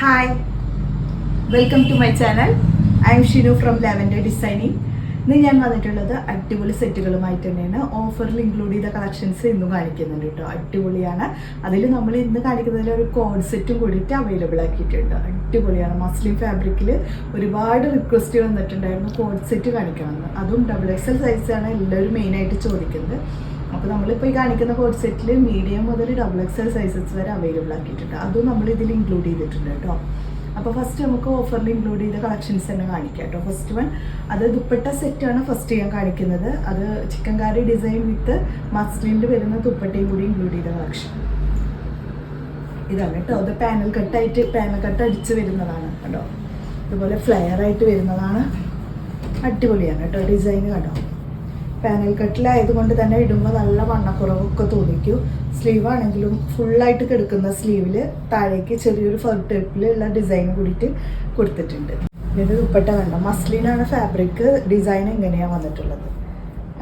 Hi welcome to my channel I'm Shinu from lavender designing ഇന്ന് ഞാൻ വന്നിട്ടുള്ളത് അടിപൊളി സെറ്റുകളുമായിട്ട് തന്നെയാണ്. ഓഫറിൽ ഇൻക്ലൂഡ് ചെയ്ത കളക്ഷൻസ് ഇന്നും കാണിക്കുന്നുണ്ട് കേട്ടോ. അടിപൊളിയാണ്. അതിൽ നമ്മൾ ഇന്ന് കാണിക്കുന്നതിൽ ഒരു കോഡ് സെറ്റും കൂടിയിട്ട് അവൈലബിൾ ആക്കിയിട്ടുണ്ട്. അടിപൊളിയാണ്. മസ്ലിം ഫാബ്രിക്കിൽ ഒരുപാട് റിക്വസ്റ്റ് വന്നിട്ടുണ്ടായിരുന്നു കോഡ് സെറ്റ് കാണിക്കണമെന്ന്. അതും ഡബിൾ എക്സ് എൽ സൈസാണ് എല്ലാവരും മെയിനായിട്ട് ചോദിക്കുന്നത്. അപ്പോൾ നമ്മളിപ്പോൾ ഈ കാണിക്കുന്ന കോഡ് സെറ്റിൽ മീഡിയം മുതൽ ഡബിൾ എക്സൽ സൈസസ് വരെ അവൈലബിൾ ആക്കിയിട്ടുണ്ട്. അതും നമ്മൾ ഇതിൽ ഇൻക്ലൂഡ് ചെയ്തിട്ടുണ്ട് കേട്ടോ. അപ്പോൾ ഫസ്റ്റ് നമുക്ക് ഓഫറിൽ ഇൻക്ലൂഡ് ചെയ്ത കളക്ഷൻസ് തന്നെ കാണിക്കാം കേട്ടോ. ഫസ്റ്റ് വൺ അത് ദുപ്പട്ട സെറ്റാണ് ഫസ്റ്റ് ഞാൻ കാണിക്കുന്നത്. അത് ചിക്കൻ കറി ഡിസൈൻ വിത്ത് മസ്ലിനിൽ വരുന്ന ദുപ്പട്ടയും കൂടി ഇൻക്ലൂഡ് ചെയ്ത കളക്ഷൻ ഇതാണ് കേട്ടോ. അത് പാനൽ കട്ടായിട്ട് പാനൽ കട്ട് അടിച്ച് വരുന്നതാണ് കേട്ടോ. ഇതുപോലെ ഫ്ലെയർ ആയിട്ട് വരുന്നതാണ്. അടിപൊളിയാണ് കേട്ടോ. ഡിസൈൻ കേട്ടോ പാനൽ കട്ടിലായതുകൊണ്ട് തന്നെ ഇടുമ്പോൾ നല്ല വണ്ണക്കുറവൊക്കെ തോന്നിക്കും. സ്ലീവ് ആണെങ്കിലും ഫുള്ളായിട്ട് കിടക്കുന്ന സ്ലീവിൽ താഴേക്ക് ചെറിയൊരു ഫർ ടൈപ്പിലുള്ള ഡിസൈൻ കൂടിയിട്ട് കൊടുത്തിട്ടുണ്ട്. ഇത് ദുപ്പട്ട കണ്ട? മസ്ലിനാണ് ഫാബ്രിക് ഡിസൈൻ എങ്ങനെയാണ് വന്നിട്ടുള്ളത്?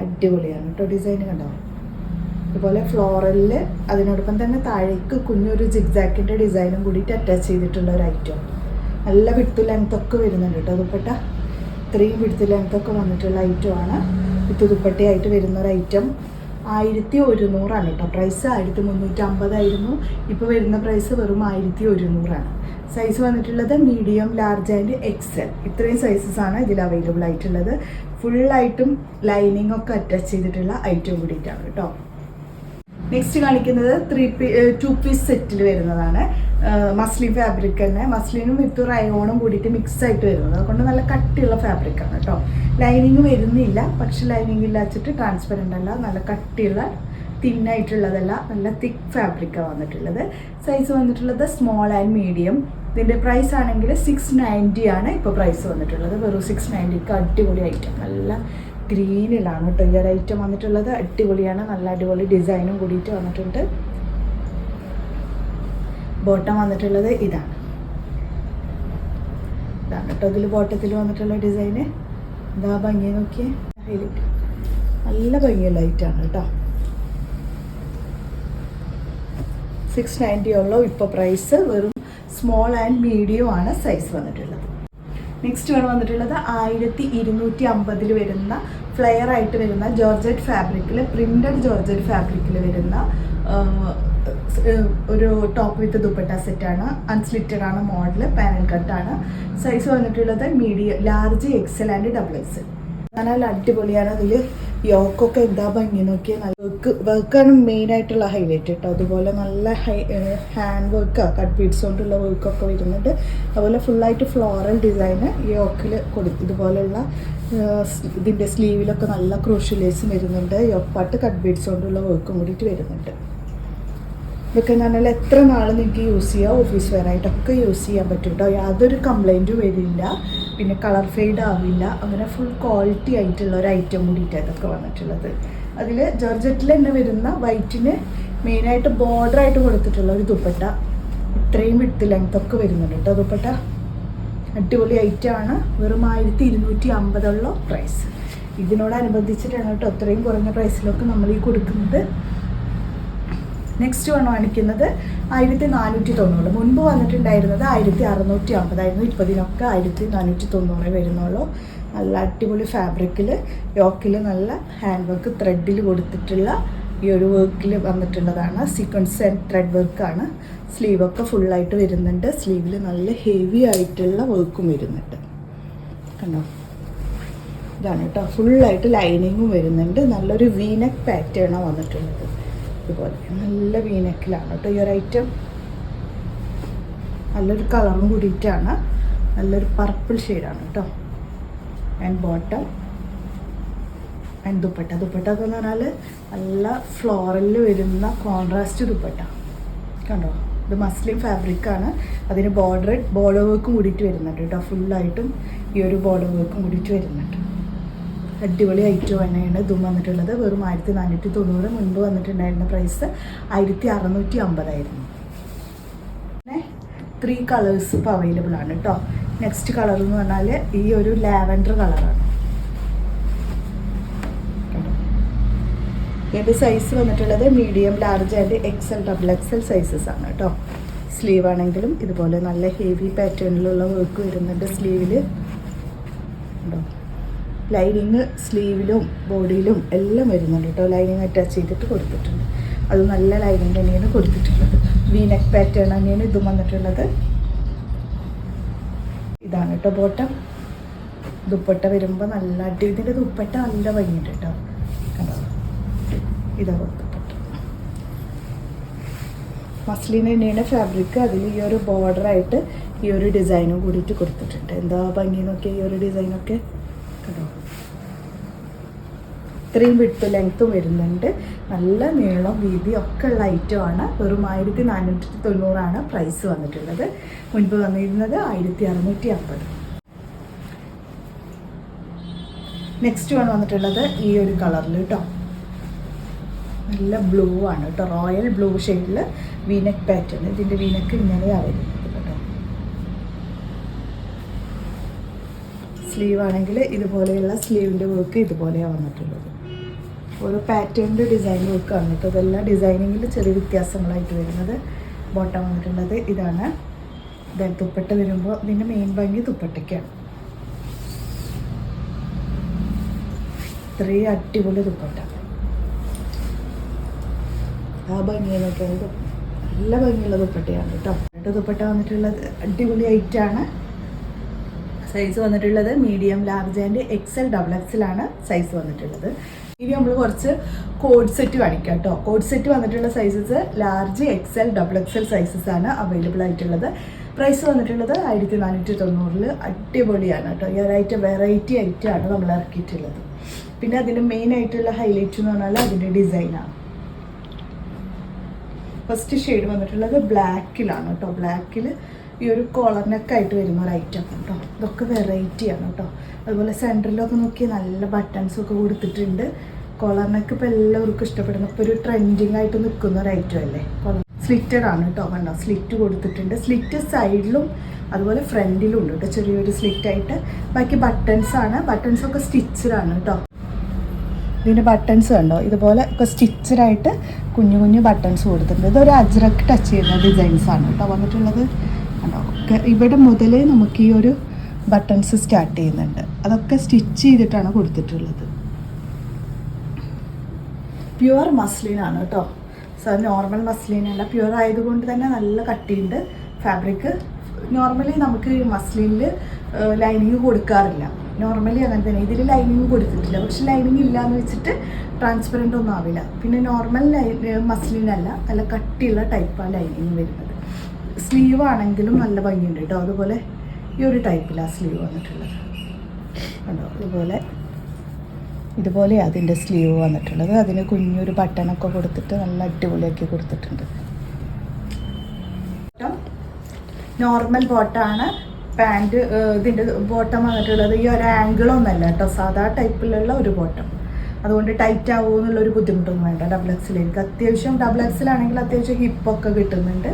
അടിപൊളിയാണ് കേട്ടോ ഡിസൈൻ കണ്ടോ? അതുപോലെ ഫ്ലോറലിൽ അതിനോടൊപ്പം തന്നെ താഴേക്ക് കുഞ്ഞൊരു ജിഗ്സാക്കിന്റെ ഡിസൈനും കൂടിയിട്ട് അറ്റാച്ച് ചെയ്തിട്ടുള്ള ഒരു ഐറ്റം നല്ല വിട്ട് ലെങ്ത്തൊക്കെ വരുന്നുണ്ട് കേട്ടോ ദുപ്പട്ട. ഇത്രയും വിടുത്ത് ലെങ്ത് ഒക്കെ വന്നിട്ടുള്ള ഐറ്റമാണ് വിത്ത് ദുപ്പട്ടയായിട്ട് വരുന്ന ഒരു ഐറ്റം ആയിരത്തി ഒരുന്നൂറാണ് കേട്ടോ. പ്രൈസ് ആയിരത്തി മുന്നൂറ്റി അമ്പതായിരുന്നു ഇപ്പോൾ വരുന്ന പ്രൈസ് വെറും ആയിരത്തി ഒരുന്നൂറാണ്. സൈസ് വന്നിട്ടുള്ളത് മീഡിയം ലാർജ് ആൻഡ് എക്സൽ ഇത്രയും സൈസസ് ആണ് ഇതിൽ അവൈലബിൾ ആയിട്ടുള്ളത്. ഫുള്ളായിട്ടും ലൈനിങ് ഒക്കെ അറ്റാച്ച് ചെയ്തിട്ടുള്ള ഐറ്റം കൂടിയിട്ടാണ് കേട്ടോ. നെക്സ്റ്റ് കാണിക്കുന്നത് ത്രീ പീ ടു പീസ് സെറ്റിൽ വരുന്നതാണ്. മസ്ലിൻ ഫാബ്രിക് തന്നെ. മസ്ലിനും വിത്ത് റയോണും കൂടിയിട്ട് മിക്സ് ആയിട്ട് വരുന്നത്. അതുകൊണ്ട് നല്ല കട്ടിയുള്ള ഫാബ്രിക് ആണ് കേട്ടോ ലൈനിങ് വരുന്നില്ല. പക്ഷെ ലൈനിങ് ഇല്ലാച്ചിട്ട് ട്രാൻസ്പെറന്റ് അല്ല. നല്ല കട്ടിയുള്ള തിന്നായിട്ടുള്ളതല്ല നല്ല തിക്ക് ഫാബ്രിക്കാണ് വന്നിട്ടുള്ളത്. സൈസ് വന്നിട്ടുള്ളത് സ്മോൾ ആൻഡ് മീഡിയം ഇതിന്റെ പ്രൈസ് ആണെങ്കിൽ സിക്സ് നയന്റി ആണ് ഇപ്പോൾ പ്രൈസ് വന്നിട്ടുള്ളത്. വെറും സിക്സ് നയന്റിക്ക് അടിപൊളി ഐറ്റം നല്ല ഗ്രീനിലാണ് കേട്ടോ ഈ ഒരു ഐറ്റം വന്നിട്ടുള്ളത്. അടിപൊളിയാണ്. നല്ല അടിപൊളി ഡിസൈനും കൂടിയിട്ട് വന്നിട്ടുണ്ട്. ബോട്ടം വന്നിട്ടുള്ളത് ഇതാണ് കേട്ടോ ഇതിൽ ബോട്ടത്തിൽ വന്നിട്ടുള്ള ഡിസൈന്. ഇതാ ഭംഗി നോക്കിയേ നല്ല ഭംഗിയുള്ള ലൈറ്റാണ് കേട്ടോ. സിക്സ് നയന്റി ഉള്ളൂ. ഇപ്പോൾ പ്രൈസ് വെറും സ്മോൾ ആൻഡ് മീഡിയം ആണ് സൈസ് വന്നിട്ടുള്ളത്. നെക്സ്റ്റ് ആണ് വന്നിട്ടുള്ളത് ആയിരത്തി ഇരുന്നൂറ്റി അമ്പതിൽ വരുന്ന ഫ്ലെയർ ആയിട്ട് വരുന്ന ജോർജറ്റ് ഫാബ്രിക്കിൽ പ്രിന്റഡ് ജോർജറ്റ് ഫാബ്രിക്കിൽ വരുന്ന ഒരു ടോപ്പ് വിത്ത് ദുപ്പട്ട സെറ്റാണ് അൺസ്ലിറ്റഡ് ആണ് മോഡൽ പാനൽ കട്ടാണ് സൈസ് വന്നിട്ടുള്ളത് medium large XL and double XL നല്ല അടിപൊളിയാണ് അതിൽ യോക്കൊക്കെ എന്താ ഭംഗി നോക്കിയാൽ നല്ല വർക്ക് വർക്കാണ് മെയിനായിട്ടുള്ള ഹൈലൈറ്റ് കേട്ടോ. അതുപോലെ നല്ല high hand work cut beads കൊണ്ടുള്ള വർക്കൊക്കെ വരുന്നുണ്ട്. അതുപോലെ ഫുള്ളായിട്ട് ഫ്ലോറൽ ഡിസൈന് യോക്കിൽ കൊടുത്തു ഇതുപോലെയുള്ള ഇതിന്റെ സ്ലീവിലൊക്കെ നല്ല ക്രോഷ്യലേസും വരുന്നുണ്ട്. യോക്ക് പാട്ട് കട്ട് ബീഡ്സ് കൊണ്ടുള്ള വർക്കും കൂടിയിട്ട് വരുന്നുണ്ട്. ഇതൊക്കെ എന്ന് പറഞ്ഞാൽ എത്ര നാൾ നിങ്ങൾക്ക് യൂസ് ചെയ്യാം? ഓഫീസ് വെയർ ആയിട്ടൊക്കെ യൂസ് ചെയ്യാൻ പറ്റും കേട്ടോ യാതൊരു കംപ്ലൈന്റും വരില്ല. പിന്നെ കളർ ഫെയ്ഡ് ആവില്ല. അങ്ങനെ ഫുൾ ക്വാളിറ്റി ആയിട്ടുള്ള ഒരു ഐറ്റം കൂടിയിട്ട് ഇതൊക്കെ വന്നിട്ടുള്ളത്. അതിൽ ജോർജറ്റിൽ തന്നെ വരുന്ന വൈറ്റിന് മെയിനായിട്ട് ബോർഡറായിട്ട് കൊടുത്തിട്ടുള്ള ഒരു ദുപ്പട്ട. ഇത്രയും വിട്ട് ലെങ്ത്തൊക്കെ വരുന്നുണ്ട് കേട്ടോ ദുപ്പട്ട. അടിപൊളി ഐറ്റമാണ് വെറും ആയിരത്തി ഇരുന്നൂറ്റി അമ്പതുള്ള പ്രൈസ് ഇതിനോടനുബന്ധിച്ചിട്ടാണ് കേട്ടോ അത്രയും കുറഞ്ഞ പ്രൈസിലൊക്കെ നമ്മൾ ഈ കൊടുക്കുന്നത്. നെക്സ്റ്റ് വൺ കാണിക്കുന്നത് ആയിരത്തി നാനൂറ്റി തൊണ്ണൂറ് മുൻപ് വന്നിട്ടുണ്ടായിരുന്നത് ആയിരത്തി അറുന്നൂറ്റി അമ്പതായിരുന്നു ഇപ്പതിനൊക്കെ ആയിരത്തി നാനൂറ്റി തൊണ്ണൂറേ വരുന്നുള്ളൂ. നല്ല അടിപൊളി ഫാബ്രിക്കിൽ യോക്കിൽ നല്ല ഹാൻഡ് വർക്ക് ത്രെഡിൽ കൊടുത്തിട്ടുള്ള ഈ ഒരു വർക്കിൽ വന്നിട്ടുള്ളതാണ്. സീക്വൻസ് ആൻഡ് ത്രെഡ് വർക്കാണ് സ്ലീവൊക്കെ ഫുള്ളായിട്ട് വരുന്നുണ്ട്. സ്ലീവിൽ നല്ല ഹെവി ആയിട്ടുള്ള വർക്കും വരുന്നുണ്ട്. കണ്ടോ? ഇതാണ് കേട്ടോ. ഫുള്ളായിട്ട് ലൈനിങ്ങും വരുന്നുണ്ട്. നല്ലൊരു വീനക്ക് പാറ്റേണാണ് വന്നിട്ടുള്ളത്. ഇതുപോലെ. നല്ല വീനക്കിലാണ് കേട്ടോ. ഈ ഒരു ഐറ്റം നല്ലൊരു കളറും കൂടിയിട്ടാണ്. നല്ലൊരു പർപ്പിൾ ഷെയ്ഡാണ് കേട്ടോ. And bottom and dupatta. Dupatta എന്ന് പറഞ്ഞാൽ നല്ല ഫ്ലോറലിൽ വരുന്ന കോൺട്രാസ്റ്റ് ദുപ്പട്ട. കണ്ടോ? ഇത് മസ്ലിം ഫാബ്രിക്കാണ് അതിന് ബോർഡർ ബോർഡർ വർക്കും കൂടിയിട്ട് വരുന്നുണ്ട് കേട്ടോ. ഫുള്ളായിട്ടും ഈ ഒരു ബോർഡർ വർക്കും കൂടിയിട്ട് വരുന്നുണ്ട്. അടിപൊളി ഐറ്റം തന്നെയാണ് ഇതും വന്നിട്ടുള്ളത്. വെറും ആയിരത്തി നാനൂറ്റി തൊണ്ണൂറ് മുൻപ് വന്നിട്ടുണ്ടായിരുന്ന പ്രൈസ് ആയിരത്തി അറുന്നൂറ്റി അമ്പതായിരുന്നു പിന്നെ ത്രീ കളേഴ്സ് ഇപ്പോൾ അവൈലബിൾ ആണ് കേട്ടോ നെക്സ്റ്റ് കളർ എന്ന് പറഞ്ഞാൽ ഈ ഒരു ലാവൻഡർ കളറാണ് ഇതിന്റെ സൈസ് വന്നിട്ടുള്ളത് medium large and XL double XL sizes ആണ് കേട്ടോ സ്ലീവ് ആണെങ്കിലും ഇതുപോലെ നല്ല ഹെവി പാറ്റേണിലുള്ള വർക്ക് വരുന്നുണ്ട് സ്ലീവിൽ ഉണ്ടോ? ലൈനിങ് സ്ലീവിലും ബോഡിയിലും എല്ലാം വരുന്നുണ്ട് കേട്ടോ. ലൈനിങ് അറ്റാച്ച് ചെയ്തിട്ട് കൊടുത്തിട്ടുണ്ട്. അത് നല്ല ലൈനിങ് തന്നെയാണ് കൊടുത്തിട്ടുള്ളത്. വീനെക് പാറ്റേൺ തന്നെയാണ് ഇതും വന്നിട്ടുള്ളത്. ഇതാണ് കേട്ടോ ബോട്ടം ദുപ്പട്ട വരുമ്പോൾ നല്ല അടി ഇതിന്റെ ദുപ്പട്ട നല്ല ഭംഗിയുണ്ട് കേട്ടോ. കണ്ടോ? ഇതാ ദുപ്പട്ട. മസ്ലിൻ തന്നെയാണ് ഫാബ്രിക് അതിൽ ഈ ഒരു ബോർഡറായിട്ട് ഈ ഒരു ഡിസൈനും കൂടിയിട്ട് കൊടുത്തിട്ടുണ്ട്. എന്താ ഭംഗി നോക്കിയാൽ ഈ ഒരു ഡിസൈനൊക്കെ കണ്ടോ ഇത്രയും വിട്ട് ലെങ്ത്തും വരുന്നുണ്ട്. നല്ല നീളം വീതി ഒക്കെ ഉള്ള ഐറ്റമാണ് വെറും ആയിരത്തി നാനൂറ്റി തൊണ്ണൂറാണ് പ്രൈസ് വന്നിട്ടുള്ളത്. മുൻപ് വന്നിരുന്നത് ആയിരത്തി അറുന്നൂറ്റി അമ്പത് നെക്സ്റ്റ് വൺ വന്നിട്ടുള്ളത് ഈ ഒരു കളറിൽ കേട്ടോ നല്ല ബ്ലൂ ആണ് കേട്ടോ റോയൽ ബ്ലൂ ഷെയ്ഡിൽ വീനക്ക് പാറ്റേൺ ഇതിന്റെ വീനക്ക് ഇങ്ങനെയാണ് വരുന്നത് കേട്ടോ സ്ലീവ് ആണെങ്കിൽ ഇതുപോലെയുള്ള സ്ലീവിന്റെ വർക്ക് ഇതുപോലെയാണ് വന്നിട്ടുള്ളത്. ഓരോ പാറ്റേണിന്റെ ഡിസൈൻ വർക്കാണ് കേട്ടോ. ഇതെല്ലാം ഡിസൈനിങ്ങിൽ ചെറിയ വ്യത്യാസങ്ങളായിട്ട് വരുന്നത്. ബോട്ടം വന്നിട്ടുള്ളത് ഇതാണ്. ദേ ദുപ്പട്ട വരുമ്പോൾ ഇതിന്റെ മെയിൻ ഭംഗി ദുപ്പട്ടയ്ക്കാണ്. ഇത്രയും അടിപൊളി ദുപ്പട്ട. ആ ഭംഗിയിലൊക്കെ നല്ല ഭംഗിയുള്ള ദുപ്പട്ടയാണ് കേട്ടോ. ദുപ്പട്ട വന്നിട്ടുള്ളത് അടിപൊളി ഐറ്റാണ് സൈസ് വന്നിട്ടുള്ളത് medium large and XL double എക്സലാണ് size വന്നിട്ടുള്ളത്. ഇനി നമ്മൾ കുറച്ച് കോഡ് സെറ്റ് കാണിക്കാം കേട്ടോ. കോഡ് സെറ്റ് വന്നിട്ടുള്ള sizes large XL double XL sizes ആണ് അവൈലബിൾ ആയിട്ടുള്ളത്. പ്രൈസ് വന്നിട്ടുള്ളത് ആയിരത്തി നാനൂറ്റി തൊണ്ണൂറിൽ അടിപൊളിയാണ് കേട്ടോ. ഈ ഒരൈറ്റം വെറൈറ്റി ആണ് നമ്മൾ ഇറക്കിയിട്ടുള്ളത്. പിന്നെ അതിന്റെ മെയിൻ ആയിട്ടുള്ള ഹൈലൈറ്റ് എന്ന് പറഞ്ഞാൽ അതിന്റെ ഡിസൈനാണ് ഫസ്റ്റ് ഷെയ്ഡ് വന്നിട്ടുള്ളത് ബ്ലാക്കിലാണ് കേട്ടോ. ബ്ലാക്കിൽ ഈ ഒരു കോളർ നെക്കായിട്ട് വരുന്ന ഒരു ഐറ്റം കേട്ടോ ഇതൊക്കെ വെറൈറ്റിയാണ് കേട്ടോ അതുപോലെ സെന്ററിലൊക്കെ നോക്കി നല്ല ബട്ടൺസൊക്കെ കൊടുത്തിട്ടുണ്ട്. കോളർ നെക്ക് ഇപ്പോൾ എല്ലാവർക്കും ഇഷ്ടപ്പെടുന്നു ഇപ്പോൾ ഒരു ട്രെൻഡിങ് ആയിട്ട് നിൽക്കുന്ന ഒരു ഐറ്റം അല്ലേ? സ്ലിറ്റഡ് ആണ് കേട്ടോ കണ്ടോ? സ്ലിറ്റ് കൊടുത്തിട്ടുണ്ട്. സ്ലിറ്റ് സൈഡിലും അതുപോലെ ഫ്രണ്ടിലും ഉണ്ട് കേട്ടോ ചെറിയൊരു സ്ലിറ്റ് ആയിട്ട്. ബാക്കി ബട്ടൺസ് ആണ്. ബട്ടൺസ് ഒക്കെ സ്റ്റിച്ചഡാണ് കേട്ടോ ഇതിന്റെ ബട്ടൺസ് കണ്ടോ? ഇതുപോലെ ഒക്കെ സ്റ്റിച്ചഡായിട്ട് കുഞ്ഞു കുഞ്ഞു ബട്ടൺസ് കൊടുത്തിട്ടുണ്ട്. ഇതൊരു അജ്രക്ക് ടച്ച് ചെയ്യുന്ന ഡിസൈൻസ് ആണ് കേട്ടോ വന്നിട്ടുള്ളത്. കണ്ടോ ഇവിടെ മുതലേ നമുക്ക് ഈ ഒരു ബട്ടൺസ് സ്റ്റാർട്ട് ചെയ്യുന്നുണ്ട്. അതൊക്കെ സ്റ്റിച്ച് ചെയ്തിട്ടാണ് കൊടുത്തിട്ടുള്ളത്. പ്യുവർ മസ്ലിനാണ് കേട്ടോ. സോ നോർമൽ മസ്ലിനല്ല പ്യുവർ ആയതുകൊണ്ട് തന്നെ നല്ല കട്ടിയുണ്ട്. ഫാബ്രിക് നോർമലി നമുക്ക് മസ്ലിനിൽ ലൈനിങ് കൊടുക്കാറില്ല. നോർമലി അങ്ങനെ തന്നെ. ഇതിൽ ലൈനിങ് കൊടുത്തിട്ടില്ല. പക്ഷെ ലൈനിങ് എന്ന് വെച്ചിട്ട് ട്രാൻസ്പെറന്റ് ഒന്നും ആവില്ല. പിന്നെ നോർമൽ ലൈ മസ്ലിനല്ല നല്ല കട്ടിയുള്ള ടൈപ്പാണ് ലൈനിങ് വരുന്നത്. സ്ലീവ് ആണെങ്കിലും നല്ല ഭംഗിയുണ്ട് കേട്ടോ. അതുപോലെ ഈ ഒരു ടൈപ്പിലാണ് സ്ലീവ് വന്നിട്ടുള്ളത്. കണ്ടോ? അതുപോലെ ഇതുപോലെ അതിന്റെ സ്ലീവ് വന്നിട്ടുള്ളത്. അതിന് കുഞ്ഞൊരു ബട്ടണൊക്കെ കൊടുത്തിട്ട് നല്ല അടിപൊളിയാക്കി കൊടുത്തിട്ടുണ്ട്. നോർമൽ ബോട്ടാണ്. പാന്റ് ഇതിന്റെ ബോട്ടം വന്നിട്ടുള്ളത്. ഈ ഒരു ആംഗിളൊന്നല്ല കേട്ടോ. സാധാ ടൈപ്പിലുള്ള ഒരു ബോട്ടം. അതുകൊണ്ട് ടൈറ്റ് ആവുമോ എന്നുള്ളൊരു ബുദ്ധിമുട്ടൊന്നും വേണ്ട. ഡബിൾ എക്സിലേക്ക് അത്യാവശ്യം ഡബിൾ എക്സിലാണെങ്കിൽ അത്യാവശ്യം ഹിപ്പൊക്കെ കിട്ടുന്നുണ്ട്.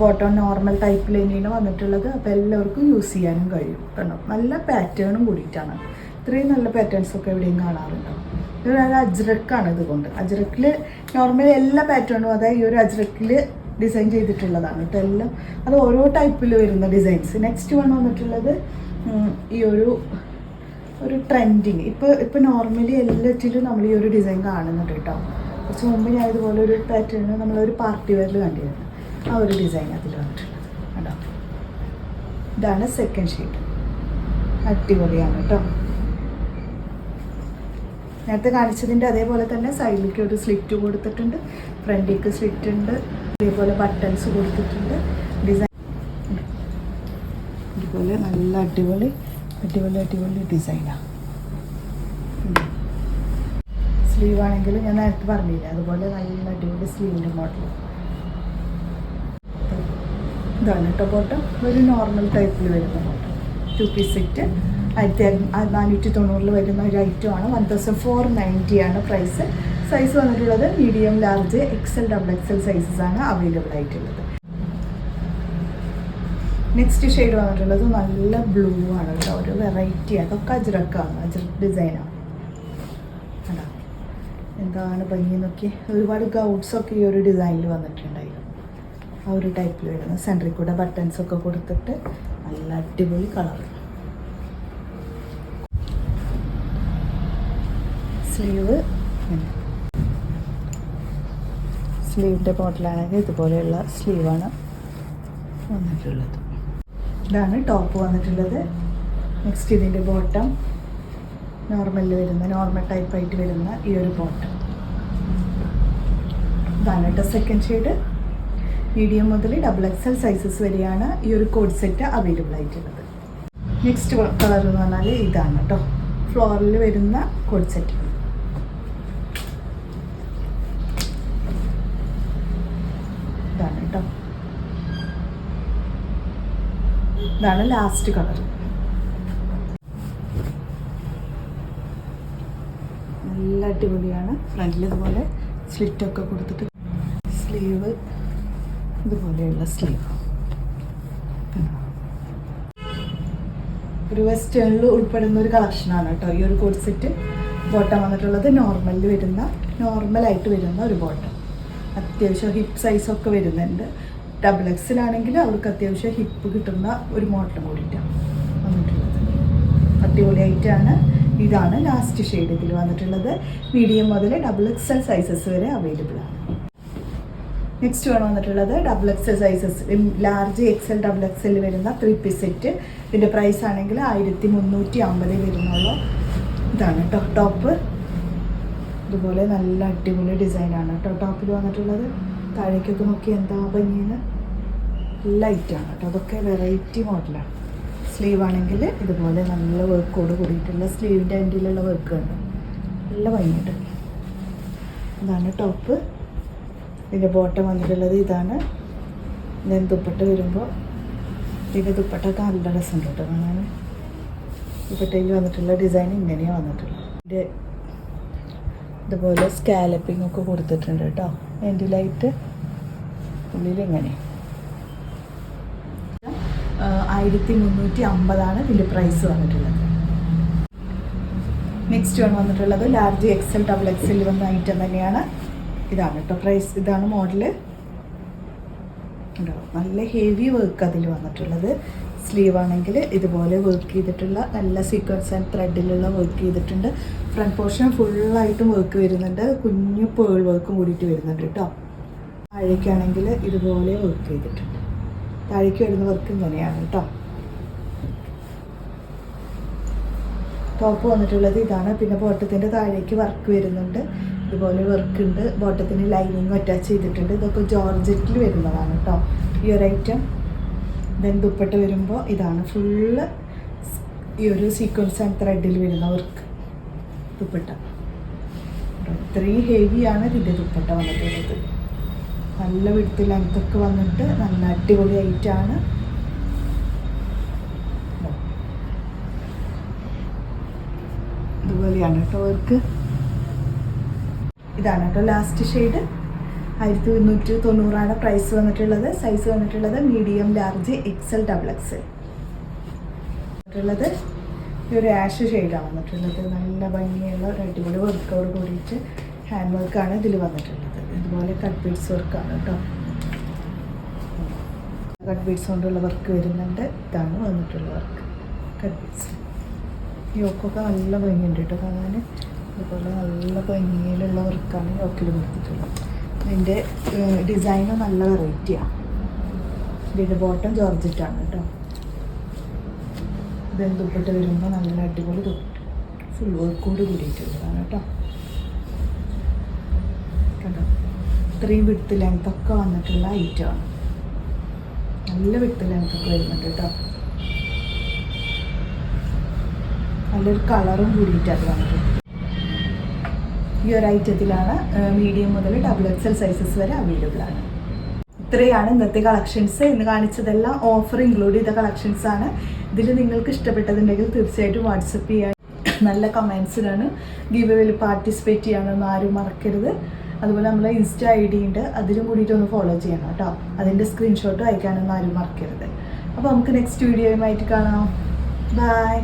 ബോട്ടം നോർമൽ ടൈപ്പിൽ തന്നെയാണ് വന്നിട്ടുള്ളത്. അപ്പോൾ എല്ലാവർക്കും യൂസ് ചെയ്യാനും കഴിയും കണ്ടോ നല്ല പാറ്റേണും കൂടിയിട്ടാണ്. ഇത്രയും നല്ല പാറ്റേൺസ് ഒക്കെ എവിടെയും കാണാറുണ്ടാവും ഇത് നല്ല അജ്രക്കാണ് ഇതുകൊണ്ട്. അജ്രക്കിൽ നോർമൽ എല്ലാ പാറ്റേണും അതായത് ഈ ഒരു അജ്രക്കിൽ ഡിസൈൻ ചെയ്തിട്ടുള്ളതാണ് കേട്ടോ എല്ലാം. അത് ഓരോ ടൈപ്പിൽ വരുന്ന ഡിസൈൻസ് നെക്സ്റ്റ് വൺ വന്നിട്ടുള്ളത് ഈ ഒരു ഒരു ട്രെൻഡിങ് ഇപ്പോൾ ഇപ്പോൾ നോർമലി എല്ലാറ്റിലും നമ്മൾ ഈ ഒരു ഡിസൈൻ കാണുന്നുണ്ട് കേട്ടോ. കുറച്ച് മുമ്പ് ഞാൻ ഇതുപോലെ ഒരു പാറ്റേൺ നമ്മളൊരു പാർട്ടി വെയറിൽ കണ്ടിരുന്നു. ആ ഒരു ഡിസൈൻ അതിൽ വന്നിട്ടുണ്ട് കേട്ടോ. ഇതാണ് സെക്കൻഡ് ഷീറ്റ് അടിപൊളിയാണ് കേട്ടോ. നേരത്തെ കാണിച്ചതിന്റെ അതേപോലെ തന്നെ സൈഡിലേക്ക് ഒരു സ്ലിറ്റ് കൊടുത്തിട്ടുണ്ട്. ഫ്രണ്ടിലേക്ക് സ്ലിറ്റ് ഉണ്ട്. അതേപോലെ ബട്ടൺസ് കൊടുത്തിട്ടുണ്ട്. ഡിസൈൻ ഇതുപോലെ നല്ല അടിപൊളി അടിപൊളി അടിപൊളി ഡിസൈനാണ് സ്ലീവ് ആണെങ്കിലും ഞാൻ നേരത്തെ പറഞ്ഞില്ല അതുപോലെ നല്ല അടിപൊളി സ്ലീവിന്റെ മോഡൽ ഇതാണ് കേട്ടോ ബോട്ടം ഒരു നോർമൽ ടൈപ്പിൽ വരുന്ന ബോട്ടം ടു പീസ് സെറ്റ് ആയിരത്തി നാനൂറ്റി തൊണ്ണൂറിൽ വരുന്ന ഒരു ഐറ്റമാണ് വൺ തൗസൻഡ് ഫോർ നയന്റി ആണ് പ്രൈസ് സൈസ് വന്നിട്ടുള്ളത് medium large XL double XL sizes ആണ് അവൈലബിൾ ആയിട്ടുള്ളത്. നെക്സ്റ്റ് ഷെയ്ഡ് വന്നിട്ടുള്ളത് നല്ല ബ്ലൂ ആണ് കേട്ടോ. ഒരു വെറൈറ്റി അതൊക്കെ അജ്രക്കാണ്. അജ്രക് ഡിസൈനാണ് എന്താണ് ഭംഗി നോക്കി ഒരുപാട് ഗൗട്ട്സൊക്കെ ഈ ഒരു ഡിസൈനിൽ വന്നിട്ടുണ്ടായിരുന്നു ആ ഒരു ടൈപ്പിൽ വരുന്നത്. സെന്ററിൽ കൂടെ ബട്ടൺസ് ഒക്കെ കൊടുത്തിട്ട് നല്ല അടിപൊളി കളർ സ്ലീവ് സ്ലീവിന്റെ ബോട്ടിലാണെങ്കിൽ ഇതുപോലെയുള്ള സ്ലീവാണ് വന്നിട്ടുള്ളത്. ഇതാണ് ടോപ്പ് വന്നിട്ടുള്ളത്. നെക്സ്റ്റ് ഇതിന്റെ ബോട്ടം നോർമലിൽ വരുന്ന നോർമൽ ടൈപ്പായിട്ട് വരുന്ന ഈ ഒരു ബോട്ടം ഇതാണ് കേട്ടോ സെക്കൻഡ് ഷെയ്ഡ് മീഡിയം മുതൽ ഡബിൾ എക്സ് എൽ സൈസസ് വരെയാണ് ഈ ഒരു കോഡ് സെറ്റ് അവൈലബിൾ ആയിട്ടുള്ളത്. നെക്സ്റ്റ് കളർ എന്ന് പറഞ്ഞാൽ ഇതാണ് കേട്ടോ ഫ്ലോറിൽ വരുന്ന കോഡ് സെറ്റ് ഇതാണ് കേട്ടോ ഇതാണ് ലാസ്റ്റ് കളർ നല്ല അടിപൊളിയാണ്. ഫ്രണ്ടിൽ ഇതുപോലെ സ്ലിറ്റൊക്കെ കൊടുത്തിട്ട് സ്ലീവ് ഇതുപോലെയുള്ള സ്ലീവ് ഒരു വെസ്റ്റേണിൽ ഉൾപ്പെടുന്ന ഒരു കളക്ഷനാണ് കേട്ടോ. ഈ ഒരു കോഡ് ബോട്ടം വന്നിട്ടുള്ളത് നോർമലിൽ വരുന്ന നോർമലായിട്ട് വരുന്ന ഒരു ബോട്ടം അത്യാവശ്യം ഹിപ്പ് സൈസൊക്കെ വരുന്നുണ്ട്. ഡബിൾ എക്സിലാണെങ്കിൽ അവർക്ക് അത്യാവശ്യം ഹിപ്പ് കിട്ടുന്ന ഒരു മോഡൽ കൂടിയിട്ടാണ് വന്നിട്ടുള്ളത്. അടിപൊളിയായിട്ടാണ് ഇതാണ് ലാസ്റ്റ് ഷെയ്ഡ് ഇതിൽ വന്നിട്ടുള്ളത്. മീഡിയം മുതൽ ഡബിൾ എക്സൽ സൈസസ് വരെ അവൈലബിൾ ആണ്. നെക്സ്റ്റ് വേണം വന്നിട്ടുള്ളത് double XL sizes large XL double XL വരുന്ന ത്രീ പീസ് സെറ്റ് ഇതിന്റെ പ്രൈസ് ആണെങ്കിൽ ആയിരത്തി മുന്നൂറ്റി അമ്പത് വരുന്നുള്ളൂ. ഇതാണ് ടോപ്പ് ടോപ്പ് ഇതുപോലെ നല്ല അടിപൊളി ഡിസൈനാണ് കേട്ടോ ടോപ്പിൽ വന്നിട്ടുള്ളത്. താഴേക്കൊക്കെ നോക്കി എന്താ ഭംഗിയെന്ന് ലൈറ്റാണ് കേട്ടോ. അതൊക്കെ വെറൈറ്റി മോഡലാണ് സ്ലീവ് ആണെങ്കിൽ ഇതുപോലെ നല്ല വർക്കോട് കൂടിയിട്ടുള്ള സ്ലീവിന്റെ എൻഡിലുള്ള വർക്ക് ഉണ്ട് നല്ല ഭംഗിയുണ്ട്. ഇതാണ് ടോപ്പ് ഇതിന്റെ ബോട്ടം വന്നിട്ടുള്ളത് ഇതാണ്. ഞാൻ ദുപ്പട്ട വരുമ്പോൾ ഇതിന്റെ ദുപ്പട്ടൊക്കെ നല്ല രസമുണ്ട് കേട്ടോ കാണാൻ. ദുപ്പട്ടയിൽ വന്നിട്ടുള്ള ഡിസൈൻ ഇങ്ങനെയാണ് വന്നിട്ടുള്ളത്. ഇതിന്റെ ഇതുപോലെ സ്കാലപ്പിംഗ് ഒക്കെ കൊടുത്തിട്ടുണ്ട് കേട്ടോ. ലൈറ്റ് ഉള്ളിൽ ഇങ്ങനെ. ആയിരത്തി മുന്നൂറ്റി അമ്പതാണ് ഇതിന്റെ പ്രൈസ് വന്നിട്ടുള്ളത്. നെക്സ്റ്റ് ആണ് വന്നിട്ടുള്ളത് ലാർജ് എക്സൽ ഡബിൾ എക്സൽ വന്ന ഐറ്റം തന്നെയാണ്. ഇതാണ് കേട്ടോ പ്രൈസ് ഇതാണ് മോഡൽ നല്ല ഹെവി വർക്ക് അതിൽ വന്നിട്ടുള്ളത്. സ്ലീവ് ആണെങ്കിൽ ഇതുപോലെ വർക്ക് ചെയ്തിട്ടുള്ള നല്ല സീക്വൻസ് ആൻഡ് ത്രെഡിലുള്ള വർക്ക് ചെയ്തിട്ടുണ്ട്. ഫ്രണ്ട് പോർഷൻ ഫുള്ളായിട്ടും വർക്ക് വരുന്നുണ്ട്. കുഞ്ഞു പേൾ വർക്കും കൂടിയിട്ട് വരുന്നുണ്ട് കേട്ടോ താഴേക്കാണെങ്കിൽ ഇതുപോലെ വർക്ക് ചെയ്തിട്ടുണ്ട്. താഴേക്ക് വരുന്ന വർക്കും ഇങ്ങനെയാണ് കേട്ടോ ടോപ്പ് വന്നിട്ടുള്ളത് ഇതാണ്. പിന്നെ ബോട്ടത്തിന്റെ താഴേക്ക് വർക്ക് വരുന്നുണ്ട്. ഇതുപോലെ വർക്ക് ഉണ്ട്. ബോട്ടത്തിന് ലൈനിങ് അറ്റാച്ച് ചെയ്തിട്ടുണ്ട്. ഇതൊക്കെ ജോർജറ്റിൽ വരുന്നതാണ് കേട്ടോ ഈ ഒരു ഐറ്റം ദെൻ ദുപ്പട്ട വരുമ്പോൾ ഇതാണ് ഫുള്ള് ഈ ഒരു സീക്വൻസ് ആൻഡ് ത്രെഡിൽ വരുന്ന വർക്ക് ദുപ്പട്ട. ഇത്രയും ഹെവിയാണ് ഇതിന്റെ ദുപ്പട്ട വന്നിട്ടുള്ളത്. നല്ല വിടുത്ത് ലെങ്ത്തൊക്കെ വന്നിട്ട് നല്ല അടിപൊളി ഐറ്റാണ് ഇതുപോലെയാണ് കേട്ടോ അവർക്ക്. ഇതാണ് കേട്ടോ ലാസ്റ്റ് ഷെയ്ഡ് ആയിരത്തി ഒരുന്നൂറ്റി തൊണ്ണൂറാണ് പ്രൈസ് വന്നിട്ടുള്ളത്. സൈസ് വന്നിട്ടുള്ളത് medium large XL double XL വന്നിട്ടുള്ളത്. ഈ ഒരു ആഷ് ഷെയ്ഡാണ് വന്നിട്ടുള്ളത്. നല്ല ഭംഗിയുള്ള ഒരു അടിപൊളി വർക്കോട് കൂടിയിട്ട് ഹാൻഡ് വർക്കാണ് ഇതിൽ വന്നിട്ടുള്ളത്. ഇതുപോലെ കട്ട് ബീഡ്സ് വർക്കാണ് കേട്ടോ കട്ട് ബീഡ്സ് കൊണ്ടുള്ള വർക്ക് വരുന്നുണ്ട്. ഇതാണ് വന്നിട്ടുള്ള വർക്ക് കട്ട് ബീഡ്സ് യോക്കൊക്കെ നല്ല ഭംഗിയുണ്ട് കേട്ടോ കാണാൻ. അതുപോലെ നല്ല ഭംഗിയിലുള്ള വർക്കാണ് യോക്കിൽ കൊടുത്തിട്ടുള്ളത്. ഇതിന്റെ ഡിസൈന് നല്ല വെറൈറ്റിയാണ് ഇതിന്റെ ബോട്ടം ജോർജറ്റാണ് കേട്ടോ ഇതെന്തുപ്പെട്ട് വരുമ്പോൾ നല്ല അടിപൊളി ഫുൾ വർക്കോട് കൂടിയിട്ടുള്ളതാണ് കേട്ടോ ഇത്രയും വിടുത്ത് ലെങ്ത് ഒക്കെ വന്നിട്ടുള്ള ഐറ്റമാണ് നല്ല വിടുത്ത് ലെങ്ത് ഒക്കെ വരുന്നുണ്ട് കേട്ടോ. നല്ലൊരു കളറും കൂടിയിട്ട് അത് വന്നിട്ടുണ്ട്. ഈ ഒരു ഐറ്റത്തിലാണ് മീഡിയം മുതൽ ഡബിൾ എക്സൽ സൈസസ് വരെ അവൈലബിൾ ആണ്. ഇത്രയാണ് ഇന്നത്തെ കളക്ഷൻസ് ഇന്ന് കാണിച്ചതെല്ലാം ഓഫർ ഇൻക്ലൂഡ് ചെയ്ത കളക്ഷൻസ് ആണ്. ഇതിൽ നിങ്ങൾക്ക് ഇഷ്ടപ്പെട്ടതുണ്ടെങ്കിൽ തീർച്ചയായിട്ടും വാട്സപ്പ് ചെയ്യാൻ നല്ല കമൻസിലാണ് ഗീവ് പാർട്ടിസിപ്പേറ്റ് ചെയ്യാനൊന്നും ആരും മറക്കരുത്. അതുപോലെ നമ്മളെ ഇൻസ്റ്റ ഐ ഡി ഉണ്ട് അതിലും കൂടിയിട്ട് ഒന്ന് ഫോളോ ചെയ്യണം കേട്ടോ. അതിന്റെ സ്ക്രീൻഷോട്ട് അയക്കാനൊന്നും ആരും മറക്കരുത്. അപ്പോൾ നമുക്ക് നെക്സ്റ്റ് വീഡിയോയുമായിട്ട് കാണാം. ബൈ